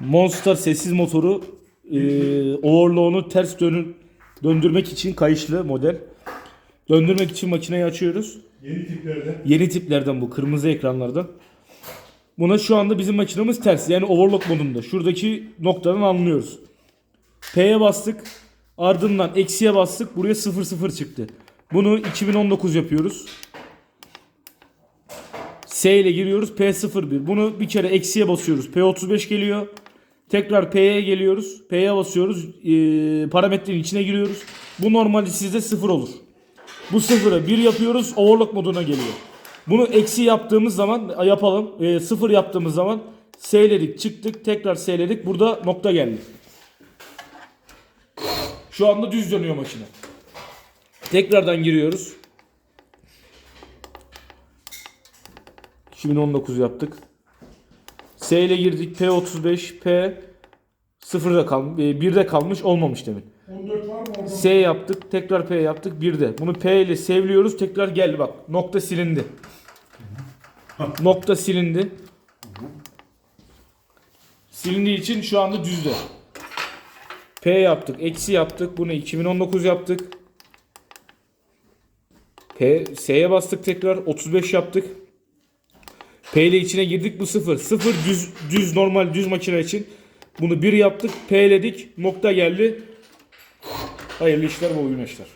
Monster sessiz motoru e, overlock'unu ters dönün, döndürmek için kayışlı model. Döndürmek için makineyi açıyoruz. Yeni tiplerde. Yeni tiplerden bu kırmızı ekranlardan. Buna şu anda bizim makinemiz ters yani overlock modunda. Şuradaki noktadan anlıyoruz. P'ye bastık. Ardından eksiye bastık. Buraya 00 çıktı. Bunu 2019 yapıyoruz. S ile giriyoruz. P01. Bunu bir kere eksiye basıyoruz. P35 geliyor. Tekrar P'ye geliyoruz. P'ye basıyoruz. Ee, parametrenin içine giriyoruz. Bu normalde sizde 0 olur. Bu sıfırı 1 yapıyoruz. Overlock moduna geliyor. Bunu eksi yaptığımız zaman yapalım. E, yaptığımız zaman S'ledik çıktık. Tekrar S'ledik. Burada nokta geldi. Şu anda düz dönüyor makine. Tekrardan giriyoruz. 2019 yaptık. S ile girdik. P35, P 0'da kalmış, 1'de kalmış olmamış demin. 14 var mı orada? S yaptık. Tekrar P yaptık. Bir de. Bunu P ile sevliyoruz. Tekrar geldi bak. Nokta silindi. Nokta silindi. Silindiği için şu anda düzde. P yaptık. Eksi yaptık. Bunu 2019 yaptık. P, S'ye bastık tekrar. 35 yaptık. P ile içine girdik. Bu 0. 0 düz, düz normal düz makine için. Bunu 1 yaptık. P'ledik. Nokta geldi. Hayırlı işler, bol güneşler.